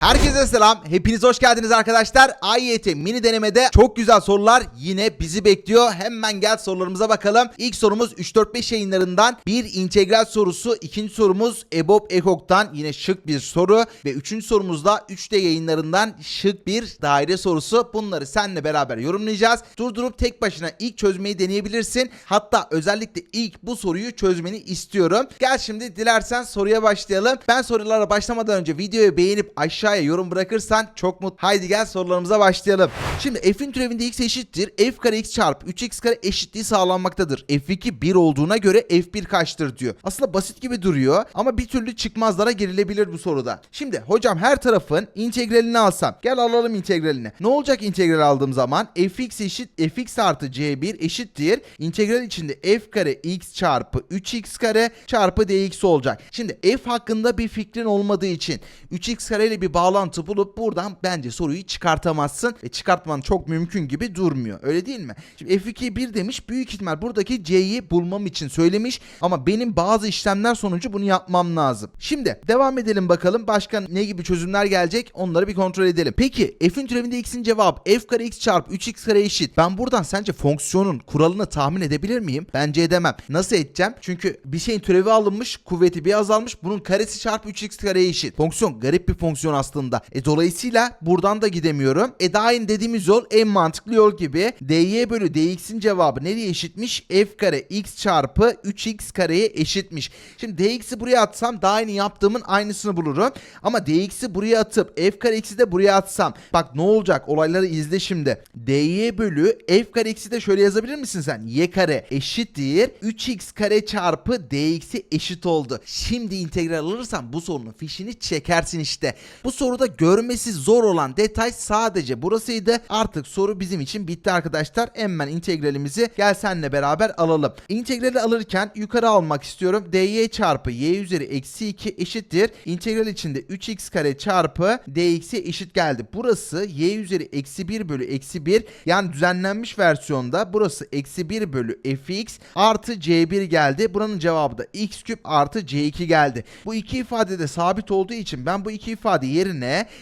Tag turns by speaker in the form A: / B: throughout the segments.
A: Herkese selam. Hepiniz hoş geldiniz arkadaşlar. AYT mini denemede çok güzel sorular yine bizi bekliyor. Hemen gel sorularımıza bakalım. İlk sorumuz 3-4-5 yayınlarından bir integral sorusu. İkinci sorumuz EBOB EKOK'tan yine şık bir soru. Ve üçüncü sorumuz da 3D yayınlarından şık bir daire sorusu. Bunları seninle beraber yorumlayacağız. Durdurup tek başına ilk çözmeyi deneyebilirsin. Hatta özellikle ilk bu soruyu çözmeni istiyorum. Gel şimdi dilersen soruya başlayalım. Ben sorulara başlamadan önce videoyu beğenip aşağıya yorum bırakırsan çok mutlu. Haydi gel sorularımıza başlayalım. Şimdi f'in türevinde x eşittir. f kare x çarpı 3x kare eşitliği sağlanmaktadır. f2 1 olduğuna göre f1 kaçtır diyor. Aslında basit gibi duruyor ama bir türlü çıkmazlara girilebilir bu soruda. Şimdi hocam her tarafın integralini alsam. Gel alalım integralini. Ne olacak integral aldığım zaman? fx eşit fx artı c1 eşittir. İntegral içinde f kare x çarpı 3x kare çarpı dx olacak. Şimdi f hakkında bir fikrin olmadığı için 3x kare ile bir bağlantı bulup buradan bence soruyu çıkartamazsın ve çıkartman çok mümkün gibi durmuyor. Öyle değil mi? Şimdi f2'ye 1 demiş. Büyük ihtimal buradaki c'yi bulmam için söylemiş ama benim bazı işlemler sonucu bunu yapmam lazım. Şimdi devam edelim bakalım. Başka ne gibi çözümler gelecek? Onları bir kontrol edelim. Peki f'in türevinde x'in cevabı f kare x çarpı 3x kare eşit. Ben buradan sence fonksiyonun kuralını tahmin edebilir miyim? Bence edemem. Nasıl edeceğim? Çünkü bir şeyin türevi alınmış, kuvveti bir azalmış. Bunun karesi çarpı 3x kareye eşit. Fonksiyon garip bir fonksiyon aslında. E dolayısıyla buradan da gidemiyorum. E yeni dediğimiz yol en mantıklı yol gibi. dy bölü dx'in cevabı nereye eşitmiş? f kare x çarpı 3x kareye eşitmiş. Şimdi dx'i buraya atsam daha yeni yaptığımın aynısını bulurum. Ama dx'i buraya atıp f kare x'i de buraya atsam. Bak ne olacak? Olayları izle şimdi. dy bölü f kare x'i de şöyle yazabilir misin sen? y kare eşittir 3x kare çarpı dx'i eşit oldu. Şimdi integral alırsam bu sorunun fişini çekersin işte. Bu soruda görmesi zor olan detay sadece burasıydı. Artık soru bizim için bitti arkadaşlar. Hemen integralimizi gel senle beraber alalım. İntegrali alırken yukarı almak istiyorum. dy çarpı y üzeri eksi 2 eşittir. İntegral içinde 3x kare çarpı dx'e eşit geldi. Burası y üzeri eksi 1 bölü eksi 1 yani düzenlenmiş versiyonda burası eksi 1 bölü fx artı c1 geldi. Buranın cevabı da x küp artı c2 geldi. Bu iki ifade de sabit olduğu için ben bu iki ifade yerine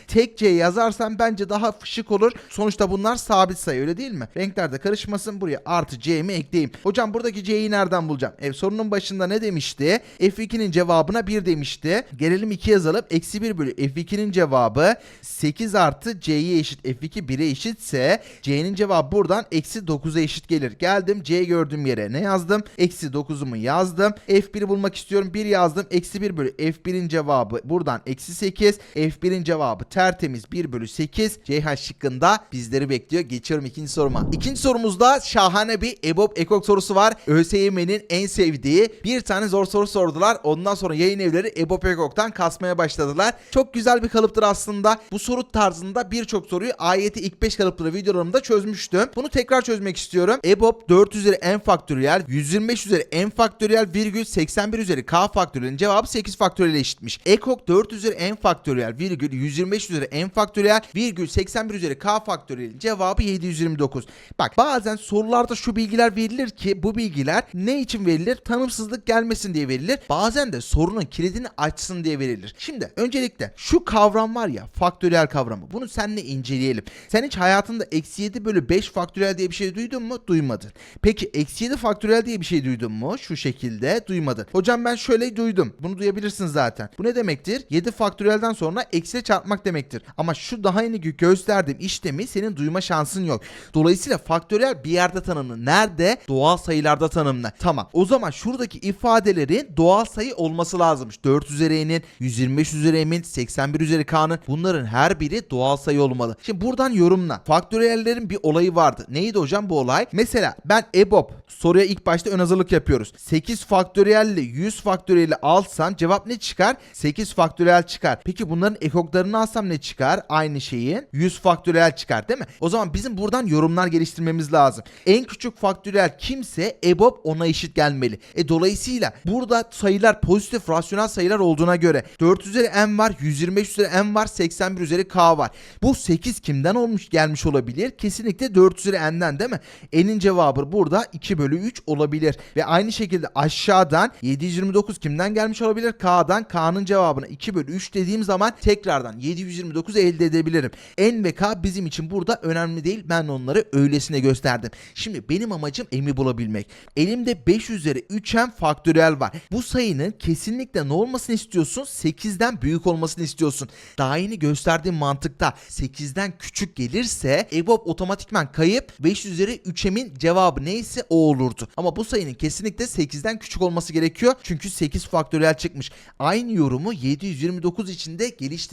A: tek c yazarsam bence daha şık olur. Sonuçta bunlar sabit sayı öyle değil mi? Renkler de karışmasın buraya artı c'mi ekleyeyim. Hocam buradaki c'yi nereden bulacağım? E, sorunun başında ne demişti? f2'nin cevabına 1 demişti. Gelelim 2 yazalım. Eksi 1 bölü f2'nin cevabı 8 artı c'ye eşit f2 1'e eşitse c'nin cevabı buradan eksi 9'a eşit gelir. Geldim c gördüğüm yere ne yazdım? Eksi 9'umu yazdım. f1'i bulmak istiyorum. 1 yazdım. Eksi 1 bölü f1'in cevabı buradan eksi 8. f1'in cevabı tertemiz 1 bölü 8. CH şıkkında bizleri bekliyor. Geçiyorum ikinci soruma. İkinci sorumuzda şahane bir EBOB ekok sorusu var. ÖSYM'nin en sevdiği bir tane zor soru sordular. Ondan sonra yayın evleri EBOB ekoktan kasmaya başladılar. Çok güzel bir kalıptır aslında. Bu soru tarzında birçok soruyu ayeti ilk 5 kalıplı videolarımda çözmüştüm. Bunu tekrar çözmek istiyorum. EBOB 4 üzeri n faktöriyel 125 üzeri n faktöriyel virgül 81 üzeri k faktöriyelin cevabı 8 faktöriyel eşitmiş. Ekok 4 üzeri n faktöriyel virgül 125 üzeri n faktöriyel virgül 81 üzeri k faktöriyelin cevabı 729. Bak bazen sorularda şu bilgiler verilir ki bu bilgiler ne için verilir? Tanımsızlık gelmesin diye verilir. Bazen de sorunun kilidini açsın diye verilir. Şimdi öncelikle şu kavram var ya faktöriyel kavramı. Bunu seninle inceleyelim. Sen hiç hayatında eksi 7 bölü 5 faktöriyel diye bir şey duydun mu? Duymadın. Peki eksi 7 faktöriyel diye bir şey duydun mu? Şu şekilde duymadın. Hocam ben şöyle duydum. Bunu duyabilirsin zaten. Bu ne demektir? 7 faktöriyelden sonra eksiyle çarpmak demektir. Ama şu daha yeni gösterdiğim işlemi senin duyma şansın yok. Dolayısıyla faktöriyel bir yerde tanımlı. Nerede? Doğal sayılarda tanımlı. Tamam. O zaman şuradaki ifadelerin doğal sayı olması lazımmış. 4 üzeri n'in, 125 üzeri m'in, 81 üzeri k'nın bunların her biri doğal sayı olmalı. Şimdi buradan yorumla. Faktöriyellerin bir olayı vardı. Neydi hocam bu olay? Mesela ben EBOB soruya ilk başta ön hazırlık yapıyoruz. 8 faktöriyelle 100 faktöriyeli alsam cevap ne çıkar? 8 faktöriyel çıkar. Peki bunların ekoklarını alsam ne çıkar? Aynı şeyin 100 faktöriyel çıkar değil mi? O zaman bizim buradan yorumlar geliştirmemiz lazım. En küçük faktöriyel kimse EBOB ona eşit gelmeli. E dolayısıyla burada sayılar pozitif rasyonel sayılar olduğuna göre 4 üzeri n var, 125 üzeri n var, 81 üzeri k var. Bu 8 kimden olmuş gelmiş olabilir? Kesinlikle 4 üzeri n'den değil mi? N'in cevabı burada 2 bölü 3 olabilir. Ve aynı şekilde aşağıdan 729 kimden gelmiş olabilir? K'dan. K'nın cevabına 2 bölü 3 dediğim zaman tekrar tekrardan 729 elde edebilirim. N ve K bizim için burada önemli değil. Ben onları öylesine gösterdim. Şimdi benim amacım M'i bulabilmek. Elimde 5 üzeri 3M faktöriyel var. Bu sayının kesinlikle ne olmasını istiyorsun? 8'den büyük olmasını istiyorsun. Daha yeni gösterdiğim mantıkta 8'den küçük gelirse EBOB otomatikman kayıp 5 üzeri 3M'in cevabı neyse o olurdu. Ama bu sayının kesinlikle 8'den küçük olması gerekiyor. Çünkü 8 faktöriyel çıkmış. Aynı yorumu 729 içinde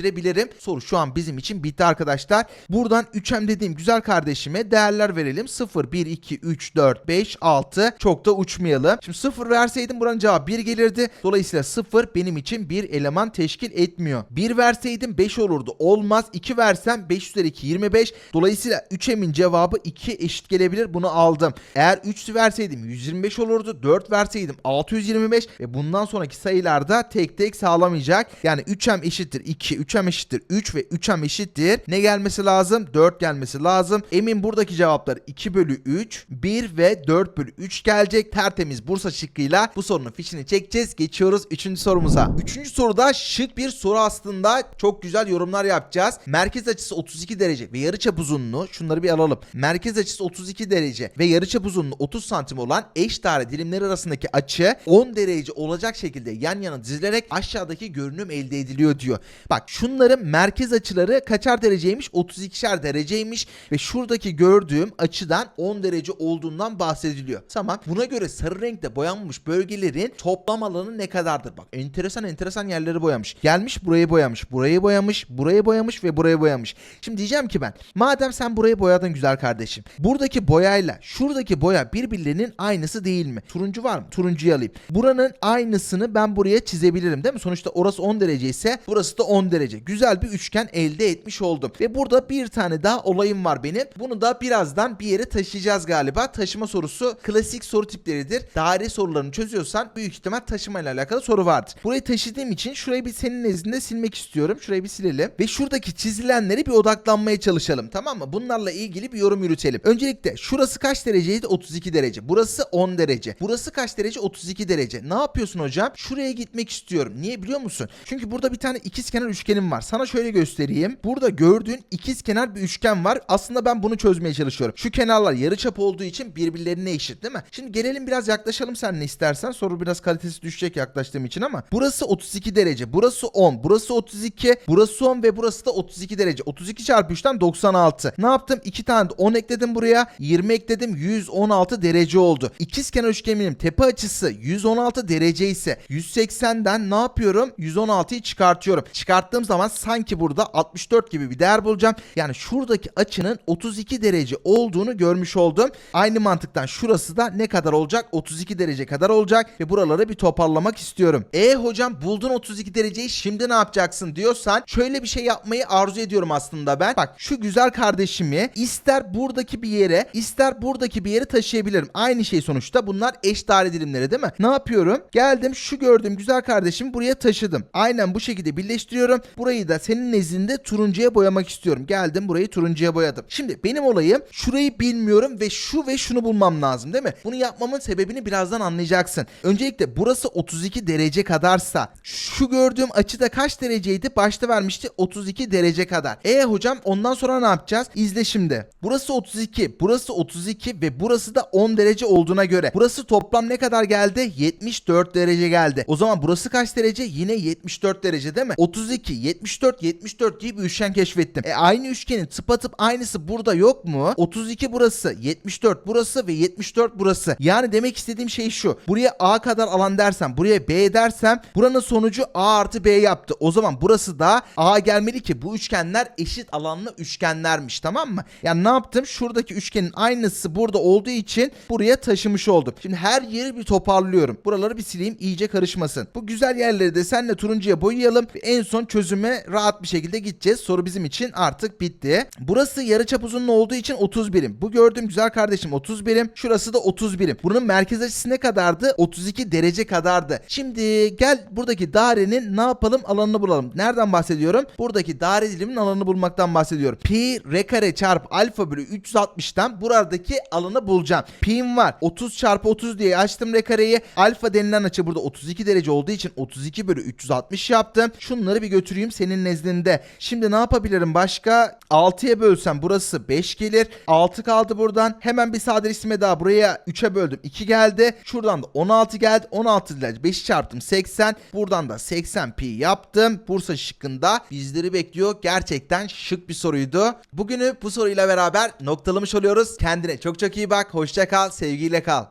A: geliştirebilirim. Soru şu an bizim için bitti arkadaşlar. Buradan 3M dediğim güzel kardeşime değerler verelim. 0, 1, 2, 3, 4, 5, 6. Çok da uçmayalım. Şimdi 0 verseydim buranın cevabı 1 gelirdi. Dolayısıyla 0 benim için bir eleman teşkil etmiyor. 1 verseydim 5 olurdu. Olmaz. 2 versem 5 üzeri 2 25. Dolayısıyla 3M'in cevabı 2 eşit gelebilir. Bunu aldım. Eğer 3 verseydim 125 olurdu. 4 verseydim 625 ve bundan sonraki sayılarda tek tek sağlamayacak. Yani 3M eşittir 2, 3M eşittir 3 ve 3M eşittir. Ne gelmesi lazım? 4 gelmesi lazım. Emin buradaki cevaplar 2 bölü 3, 1 ve 4 bölü 3 gelecek. Tertemiz Bursa şıkkıyla bu sorunun fişini çekeceğiz. Geçiyoruz 3. sorumuza. 3. soruda şık bir soru aslında. Çok güzel yorumlar yapacağız. Merkez açısı 32 derece ve yarıçap uzunluğu şunları bir alalım. Merkez açısı 32 derece ve yarıçap uzunluğu 30 santim olan eş daire dilimleri arasındaki açı 10 derece olacak şekilde yan yana dizilerek aşağıdaki görünüm elde ediliyor diyor. Bak şunların merkez açıları kaçar dereceymiş? 32'şer dereceymiş ve şuradaki gördüğüm açıdan 10 derece olduğundan bahsediliyor. Tamam. Buna göre sarı renkte boyanmış bölgelerin toplam alanı ne kadardır? Bak enteresan enteresan yerleri boyamış. Gelmiş burayı boyamış, burayı boyamış, burayı boyamış ve burayı boyamış. Şimdi diyeceğim ki ben madem sen burayı boyadın güzel kardeşim. Buradaki boyayla şuradaki boya birbirlerinin aynısı değil mi? Turuncu var mı? Turuncuyu alayım. Buranın aynısını ben buraya çizebilirim değil mi? Sonuçta orası 10 derece ise burası da 10 derece. Güzel bir üçgen elde etmiş oldum. Ve burada bir tane daha olayım var benim. Bunu da birazdan bir yere taşıyacağız galiba. Taşıma sorusu klasik soru tipleridir. Daire sorularını çözüyorsan büyük ihtimal taşımayla alakalı soru vardır. Burayı taşıdığım için şurayı bir senin nezdinde silmek istiyorum. Şurayı bir silelim. Ve şuradaki çizilenleri bir odaklanmaya çalışalım. Tamam mı? Bunlarla ilgili bir yorum yürütelim. Öncelikle şurası kaç dereceydi? 32 derece. Burası 10 derece. Burası kaç derece? 32 derece. Ne yapıyorsun hocam? Şuraya gitmek istiyorum. Niye biliyor musun? Çünkü burada bir tane ikizkenar üçgenim var. Sana şöyle göstereyim. Burada gördüğün ikizkenar bir üçgen var. Aslında ben bunu çözmeye çalışıyorum. Şu kenarlar yarıçap olduğu için birbirlerine eşit değil mi? Şimdi gelelim biraz yaklaşalım sen istersen. Soru biraz kalitesi düşecek yaklaştığım için ama. Burası 32 derece. Burası 10. Burası 32. Burası 10 ve burası da 32 derece. 32 çarpı 3'ten 96. Ne yaptım? 2 tane de 10 ekledim buraya. 20 ekledim. 116 derece oldu. İkizkenar üçgenimin tepe açısı 116 derece ise 180'den ne yapıyorum? 116'yı çıkartıyorum. Çıkarttığım zaman sanki burada 64 gibi bir değer bulacağım. Yani şuradaki açının 32 derece olduğunu görmüş oldum. Aynı mantıktan şurası da ne kadar olacak? 32 derece kadar olacak ve buraları bir toparlamak istiyorum. E hocam buldun 32 dereceyi şimdi ne yapacaksın diyorsan şöyle bir şey yapmayı arzu ediyorum aslında ben. Bak şu güzel kardeşimi ister buradaki bir yere ister buradaki bir yere taşıyabilirim. Aynı şey sonuçta bunlar eş daire dilimleri değil mi? Ne yapıyorum? Geldim şu gördüğüm güzel kardeşimi buraya taşıdım. Aynen bu şekilde birleştiriyorum. Burayı da senin nezdinde turuncuya boyamak istiyorum. Geldim burayı turuncuya boyadım. Şimdi benim olayım şurayı bilmiyorum ve şu ve şunu bulmam lazım değil mi? Bunu yapmamın sebebini birazdan anlayacaksın. Öncelikle burası 32 derece kadarsa şu gördüğüm açıda kaç dereceydi? Başta vermişti 32 derece kadar. E hocam ondan sonra ne yapacağız? İzle şimdi. Burası 32, burası 32 ve burası da 10 derece olduğuna göre burası toplam ne kadar geldi? 74 derece geldi. O zaman burası kaç derece? Yine 74 derece değil mi? 32, 74, 74 diye bir üçgen keşfettim. E aynı üçgenin tıpatıp aynısı burada yok mu? 32 burası, 74 burası ve 74 burası. Yani demek istediğim şey şu. Buraya A kadar alan dersem, buraya B dersem buranın sonucu A artı B yaptı. O zaman burası da A gelmeli ki bu üçgenler eşit alanlı üçgenlermiş tamam mı? Yani ne yaptım? Şuradaki üçgenin aynısı burada olduğu için buraya taşımış oldum. Şimdi her yeri bir toparlıyorum. Buraları bir sileyim iyice karışmasın. Bu güzel yerleri de senle turuncuya boyayalım. En son çözüme rahat bir şekilde gideceğiz. Soru bizim için artık bitti. Burası yarıçap uzunluğu olduğu için 30 birim. Bu gördüğüm güzel kardeşim 30 birim. Şurası da 30 birim. Bunun merkez açısı ne kadardı? 32 derece kadardı. Şimdi gel buradaki dairenin ne yapalım alanını bulalım. Nereden bahsediyorum? Buradaki daire dilimin alanını bulmaktan bahsediyorum. Pi r kare çarpı alfa bölü 360'tan buradaki alanı bulacağım. Pi'm var. 30 çarpı 30 diye açtım r kareyi. Alfa denilen açı burada 32 derece olduğu için 32 bölü 360 yaptım. Şunları bir götüreyim büyüğüm senin nezdinde. Şimdi ne yapabilirim başka? 6'ya bölsem burası 5 gelir. 6 kaldı buradan. Hemen bir sadeleştirme daha. Buraya 3'e böldüm. 2 geldi. Şuradan da 16 geldi. 16 ile 5'i çarptım 80. Buradan da 80 pi yaptım. Bursa şıkkında bizleri bekliyor. Gerçekten şık bir soruydu. Bugünü bu soruyla beraber noktalamış oluyoruz. Kendine çok çok iyi bak. Hoşça kal. Sevgiyle kal.